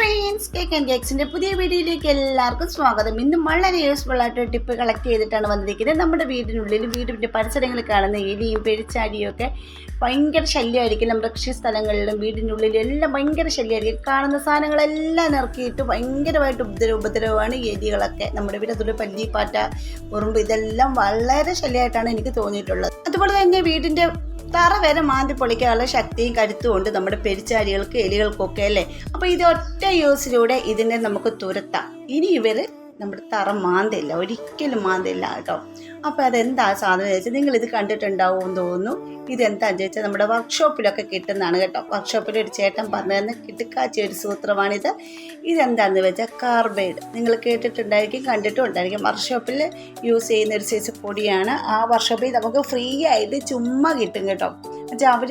Friends cake and കേക്സിന്റെ പുതിയ വീഡിയോയിലേക്ക് എല്ലാവർക്കും സ്വാഗതം. ഇന്ന് വളരെ യൂസ്ഫുൾ ആയിട്ട് ടിപ്പ് കളക്ട് ചെയ്തിട്ടാണ് വന്നിരിക്കുന്നത്. നമ്മുടെ വീടിനുള്ളിലും വീടിന്റെ പരിസരങ്ങളിൽ കാണുന്ന എലിയും പെരിച്ചാടിയും ഒക്കെ ഭയങ്കര ശല്യമായിരിക്കും. നമ്മുടെ കൃഷി സ്ഥലങ്ങളിലും വീടിനുള്ളിലും എല്ലാം ഭയങ്കര ശല്യമായിരിക്കും. കാണുന്ന സാധനങ്ങളെല്ലാം ഇറക്കിയിട്ട് ഭയങ്കരമായിട്ട് ഉപദ്രവ ഉപദ്രവമാണ് എലികളൊക്കെ. നമ്മുടെ വീടത്തുള്ള പല്ലി പാറ്റ ഉറുമ്പ് ഇതെല്ലാം വളരെ ശല്യമായിട്ടാണ് എനിക്ക് തോന്നിയിട്ടുള്ളത്. അതുപോലെ തന്നെ വീടിന്റെ തറ വരെ മാന്തി പൊളിക്കാനുള്ള ശക്തിയും കരുത്തും ഉണ്ട് നമ്മുടെ പെരിച്ചാരികൾക്ക് എലികൾക്കൊക്കെ അല്ലേ? അപ്പോൾ ഇത് ഒറ്റ യൂസിലൂടെ ഇതിനെ നമുക്ക് തുരത്താം. ഇനി ഇവർ നമ്മുടെ തറ മാന്തില്ല ഒരിക്കലും മാന്തില്ല കേട്ടോ. അപ്പോൾ അതെന്താ സാധനം ചോദിച്ചാൽ നിങ്ങൾ ഇത് കണ്ടിട്ടുണ്ടാവും എന്ന് തോന്നുന്നു. ഇതെന്താണെന്ന് ചോദിച്ചാൽ നമ്മുടെ വർക്ക്ഷോപ്പിലൊക്കെ കിട്ടുന്നതാണ് കേട്ടോ. വർക്ക്ഷോപ്പിൽ ഒരു ചേട്ടൻ പറഞ്ഞു തന്നെ കിട്ടുക്കാച്ച ഒരു സൂത്രമാണിത്. ഇതെന്താണെന്ന് വെച്ചാൽ കാർബൈഡ് നിങ്ങൾ കേട്ടിട്ടുണ്ടായിരിക്കും കണ്ടിട്ടും ഉണ്ടായിരിക്കും. വർക്ക്ഷോപ്പിൽ യൂസ് ചെയ്യുന്ന ഒരു സൈസ് പൊടിയാണ്. ആ വർക്ക്ഷോപ്പിൽ നമുക്ക് ഫ്രീ ആയിട്ട് ചുമ്മാ കിട്ടും കേട്ടോ. അവർ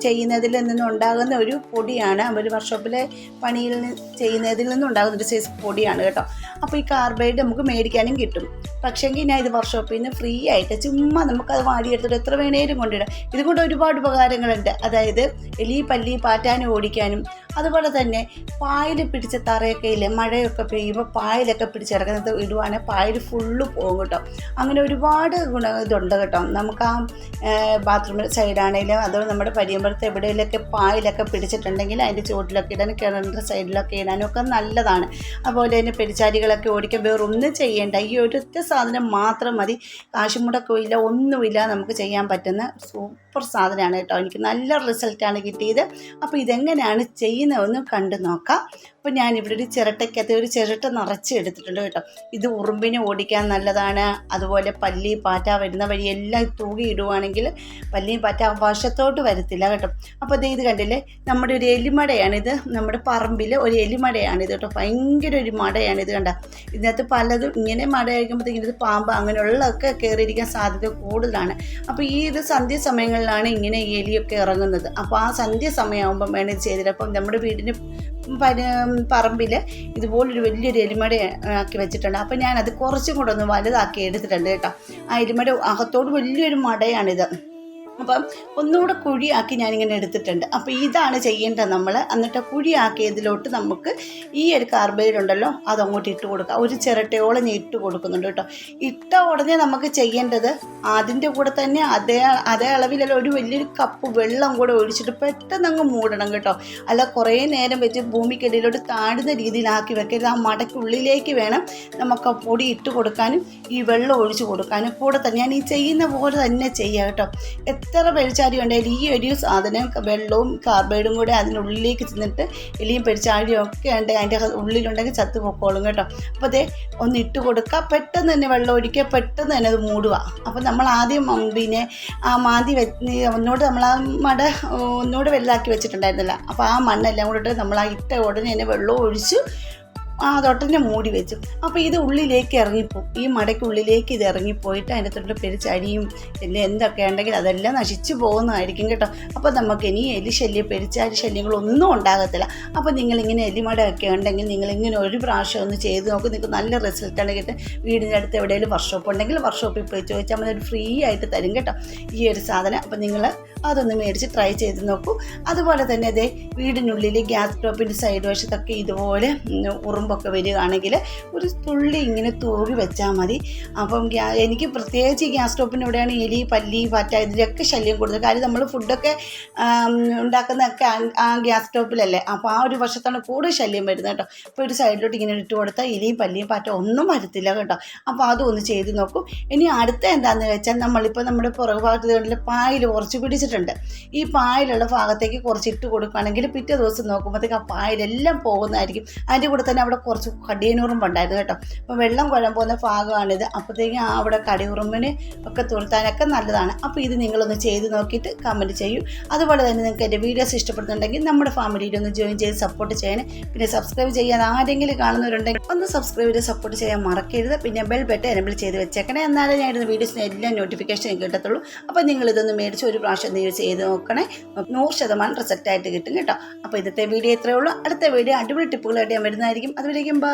ചെയ്യുന്നതിൽ നിന്നും ഉണ്ടാകുന്ന ഒരു പൊടിയാണ്. അവർ വർക്ക്ഷോപ്പിലെ പണിയിൽ ചെയ്യുന്നതിൽ നിന്നുണ്ടാകുന്ന ഒരു സൈസ് പൊടിയാണ് കേട്ടോ. അപ്പോൾ ഈ കാർബൈഡ് നമുക്ക് മേടിക്കാനും കിട്ടും. പക്ഷേങ്കിൽ ഞാൻ ഇത് വർക്ക്ഷോപ്പിൽ നിന്ന് ഫ്രീ ആയിട്ട് ചുമ്മാ നമുക്കത് വാടിയെടുത്തിട്ട് എത്ര വേണേലും കൊണ്ടിടാം ഇതുകൊണ്ട് ഒരുപാട് ഉപകാരങ്ങളുണ്ട്. അതായത് എലി പല്ലി പാറ്റാനും ഓടിക്കാനും അതുപോലെ തന്നെ പായൽ പിടിച്ച തറയൊക്കെ ഇല്ലേ മഴയൊക്കെ പെയ്യുമ്പോൾ പായലൊക്കെ പിടിച്ചിറക്കുന്നത് ഇടുവാണെങ്കിൽ പായൽ ഫുള്ള് പോകും കേട്ടോ. അങ്ങനെ ഒരുപാട് ഗുണ ഇതുണ്ട് കേട്ടോ. നമുക്ക് ആ ബാത്റൂമിൽ സൈഡാണെങ്കിലും അതോ നമ്മുടെ പരിയമ്പലത്ത് എവിടെയെങ്കിലൊക്കെ പായലൊക്കെ പിടിച്ചിട്ടുണ്ടെങ്കിൽ അതിന്റെ ചുവട്ടിലൊക്കെ ഇടാനും കിണറിന്റെ സൈഡിലൊക്കെ ഇടാനും ഒക്കെ നല്ലതാണ്. അതുപോലെ തന്നെ പെരിച്ചാരികളൊക്കെ ഓടിക്കാൻ വേറെ ഒന്നും ചെയ്യേണ്ട. ഈ ഒരൊറ്റ സാധനം മാത്രം മതി. കാശുമുടക്കമില്ല ഒന്നുമില്ല നമുക്ക് ചെയ്യാൻ പറ്റുന്ന സൂപ്പർ സാധനമാണ് കേട്ടോ. എനിക്ക് നല്ല റിസൾട്ടാണ് കിട്ടിയത്. അപ്പോൾ ഇതെങ്ങനെയാണ് ചെയ്യുന്നതെന്ന് കണ്ടു നോക്കാം. അപ്പോൾ ഞാനിവിടെ ഒരു ചിരട്ടയ്ക്കകത്ത് ഒരു ചിരട്ട നിറച്ച് എടുത്തിട്ടുണ്ട് കേട്ടോ. ഇത് ഉറുമ്പിനെ ഓടിക്കാൻ നല്ലതാണ്. അതുപോലെ പല്ലി പാറ്റ വരുന്ന വഴി എല്ലാം തൂകി ഇടുവാണെങ്കിൽ പല്ലിയും പാറ്റ വശത്തോട്ട് വരത്തില്ല കേട്ടോ. അപ്പോൾ ദേ ഇത് കണ്ടില്ലേ? നമ്മുടെ ഒരു എലിമടയാണിത്. നമ്മുടെ പറമ്പിൽ ഒരു എലിമടയാണിത് കേട്ടോ. ഭയങ്കര ഒരു മടയാണിത് കണ്ട. ഇതിനകത്ത് പലതും ഇങ്ങനെ മട കഴിക്കുമ്പോഴത്തേക്കും ഇത് പാമ്പ് അങ്ങനെയുള്ളതൊക്കെ കയറിയിരിക്കാൻ സാധ്യത കൂടുതലാണ്. അപ്പോൾ ഈ ഇത് സന്ധ്യ സമയങ്ങളിലാണ് ഇങ്ങനെ എലിയൊക്കെ ഇറങ്ങുന്നത്. അപ്പോൾ ആ സന്ധ്യ സമയമാകുമ്പം വേണം ഇത് ചെയ്തിട്ട്. അപ്പം നമ്മുടെ വീടിന് പറമ്പിൽ ഇതുപോലൊരു വലിയൊരു എലിമട ആക്കി വെച്ചിട്ടുണ്ട്. അപ്പോൾ ഞാനത് കുറച്ചും കൂടെ ഒന്ന് വലുതാക്കി എടുത്തിട്ടുണ്ട് കേട്ടോ. ആ എലിമട അകത്തോട് വലിയൊരു മടയാണിത്. അപ്പം ഒന്നുകൂടെ കുഴിയാക്കി ഞാനിങ്ങനെ എടുത്തിട്ടുണ്ട്. അപ്പോൾ ഇതാണ് ചെയ്യേണ്ടത് നമ്മൾ. എന്നിട്ട് കുഴിയാക്കിയതിലോട്ട് നമുക്ക് ഈ ഒരു കാർബൈഡ് ഉണ്ടല്ലോ അത് അങ്ങോട്ട് ഇട്ട് കൊടുക്കുക ഒരു ചിരട്ടയോളം ഞാൻ ഇട്ട് കൊടുക്കുന്നുണ്ട് കേട്ടോ. ഇട്ട ഉടനെ നമുക്ക് ചെയ്യേണ്ടത് അതിന്റെ കൂടെ തന്നെ അതേ അതേ അളവിലല്ല ഒരു വലിയൊരു കപ്പ് വെള്ളം കൂടെ ഒഴിച്ചിട്ട് പെട്ടെന്ന് അങ്ങ് മൂടണം കേട്ടോ. അല്ല കുറേ നേരം വെച്ച് ഭൂമിക്കടിയിലോട്ട് താഴുന്ന രീതിയിലാക്കി വെക്കരുത്. ആ മടക്കുള്ളിലേക്ക് വേണം നമുക്ക് ആ പൊടി ഇട്ട് കൊടുക്കാനും ഈ വെള്ളം ഒഴിച്ച് കൊടുക്കാനും കൂടെ തന്നെ. ഞാൻ ഈ ചെയ്യുന്ന പോലെ തന്നെ ചെയ്യുക കേട്ടോ. എത്ര പെരിച്ചാടി ഉണ്ടെങ്കിലും ഈ ഒരു സാധനം വെള്ളവും കാർബൈഡും കൂടെ അതിനുള്ളിലേക്ക് ചെന്നിട്ട് എലിയും പെരിച്ചാടിയും ഒക്കെ ഉണ്ട്. അതിന്റെ ഉള്ളിലുണ്ടെങ്കിൽ ചത്ത് പൊക്കോളും കേട്ടോ. അപ്പോൾ അതേ ഒന്ന് ഇട്ട് കൊടുക്കുക. പെട്ടെന്ന് തന്നെ വെള്ളം ഒഴിക്കുക. പെട്ടെന്ന് തന്നെ അത് മൂടുക. അപ്പോൾ നമ്മൾ ആദ്യം പിന്നെ ആ മാന്തി വെ ഒന്നുകൂടെ നമ്മൾ ആ മട ഒന്നുകൂടെ വെള്ളമാക്കി വെച്ചിട്ടുണ്ടായിരുന്നില്ല. അപ്പോൾ ആ മണ്ണെല്ലാം കൂടെ നമ്മൾ ആ ഇട്ട ഉടനെ തന്നെ വെള്ളം ഒഴിച്ച് ആ തൊട്ടന്നെ മൂടി വെച്ചു. അപ്പോൾ ഇത് ഉള്ളിലേക്ക് ഇറങ്ങിപ്പോവും ഈ മടയ്ക്കുള്ളിലേക്ക് ഇത് ഇറങ്ങിപ്പോയിട്ട് അതിന്റെ തൊട്ട് പെരിച്ചടിയും പിന്നെ എന്തൊക്കെ ഉണ്ടെങ്കിൽ അതെല്ലാം നശിച്ചു പോകുന്നതായിരിക്കും കേട്ടോ. അപ്പോൾ നമുക്ക് ഇനി എലി ശല്യം പെരിച്ചാരി ശല്യങ്ങളൊന്നും ഉണ്ടാകത്തില്ല. അപ്പോൾ നിങ്ങളിങ്ങനെ എലിമടയൊക്കെ ഉണ്ടെങ്കിൽ നിങ്ങളിങ്ങനെ ഒരു പ്രാവശ്യം ഒന്ന് ചെയ്ത് നോക്കും. നിങ്ങൾക്ക് നല്ല റിസൾട്ട് ആണ് കിട്ടുക. വീടിന്റെ അടുത്ത് എവിടെയെങ്കിലും വർക്ക്ഷോപ്പ് ഉണ്ടെങ്കിൽ വർക്ക്ഷോപ്പിൽ പോയി ചോദിച്ചാൽ മതി. ഫ്രീ ആയിട്ട് തരും കേട്ടോ. ഈ ഒരു സാധനം. അപ്പോൾ നിങ്ങൾ അതൊന്ന് മേടിച്ച് ട്രൈ ചെയ്ത് നോക്കൂ. അതുപോലെ തന്നെ അതേ വീടിനുള്ളിൽ ഗ്യാസ് ടോപ്പിന്റെ സൈഡ് വശത്തൊക്കെ ഇതുപോലെ ഉം, ഉറുമ്പൊക്കെ വരികയാണെങ്കിൽ ഒരു തുള്ളി ഇങ്ങനെ തൂവി വെച്ചാൽ മതി. അപ്പം എനിക്ക് പ്രത്യേകിച്ച് ഈ ഗ്യാസ് സ്റ്റോപ്പിന്റെ ഇവിടെയാണ് എലി പല്ലി പാറ്റ ഇതിലൊക്കെ ശല്യം കൂടുതൽ. കാര്യം നമ്മൾ ഫുഡൊക്കെ ഉണ്ടാക്കുന്നതൊക്കെ ആ- ഗ്യാസ് സ്റ്റോപ്പിലല്ലേ. അപ്പോൾ ആ ഒരു വശത്താണ് കൂടുതൽ ശല്യം വരുന്നത് കേട്ടോ. അപ്പോൾ ഒരു സൈഡിലോട്ട് ഇങ്ങനെ ഇട്ട് കൊടുത്താൽ എലിയും പല്ലിയും പാറ്റ ഒന്നും വരത്തില്ല കേട്ടോ. അപ്പോൾ അതൊന്ന് ചെയ്ത് നോക്കും. ഇനി അടുത്ത എന്താണെന്ന് വെച്ചാൽ നമ്മളിപ്പോൾ നമ്മുടെ പുറകു ഭാഗത്ത് കണ്ടില്ല പായൽ കുറച്ച് പിടിച്ചിട്ടുണ്ട്. ഈ പായലുള്ള ഭാഗത്തേക്ക് കുറച്ച് ഇട്ട് കൊടുക്കുകയാണെങ്കിൽ പിറ്റേ ദിവസം നോക്കുമ്പോഴത്തേക്ക് ആ പായലെല്ലാം പോകുന്നതായിരിക്കും. അതിന്റെ കൂടെ തന്നെ അവിടെ കുറച്ച് കടിയനുറുമ്പ് ഉണ്ടായിരുന്നു കേട്ടോ. അപ്പോൾ വെള്ളം കുഴം പോകുന്ന ഭാഗമാണിത്. അപ്പോഴത്തേക്കും ആ അവിടെ കടിയുറുമ്പിന് ഒക്കെ തുരുത്താനൊക്കെ നല്ലതാണ്. അപ്പോൾ ഇത് നിങ്ങളൊന്ന് ചെയ്ത് നോക്കിയിട്ട് കമന്റ് ചെയ്യൂ. അതുപോലെ തന്നെ നിങ്ങൾക്ക് എന്റെ വീഡിയോസ് ഇഷ്ടപ്പെടുന്നുണ്ടെങ്കിൽ നമ്മുടെ ഫാമിലിയിൽ ഒന്ന് ജോയിൻ ചെയ്ത് സപ്പോർട്ട് ചെയ്യാൻ പിന്നെ സബ്സ്ക്രൈബ് ചെയ്യാൻ ആരെങ്കിലും കാണുന്നവരുണ്ടെങ്കിൽ ഒന്ന് സബ്സ്ക്രൈബ് ചെയ്ത് സപ്പോർട്ട് ചെയ്യാൻ മറക്കരുത്. പിന്നെ ബെൽ ബെറ്റ് എനബിൾ ചെയ്ത് വെച്ചേക്കണേ. എന്നാലേ ഞാൻ ഇടുന്ന വീഡിയോസിന് എല്ലാം നോട്ടിഫിക്കേഷൻ കിട്ടത്തുള്ളൂ. അപ്പോൾ നിങ്ങൾ ഇതൊന്ന് മേടിച്ച് ഒരു പ്രാവശ്യം നിങ്ങൾ ചെയ്ത് നോക്കണേ. നൂറ് ശതമാനം റിസൾട്ടായിട്ട് കിട്ടും കേട്ടോ. അപ്പോൾ ഇന്നത്തെ വീഡിയോ ഇത്രയേ ഉള്ളൂ. അടുത്ത വീഡിയോ അടിപൊളി ടിപ്പുകളായിട്ട് ഞാൻ വരുന്നതായിരിക്കും. അതുവരേക്കും ബൈ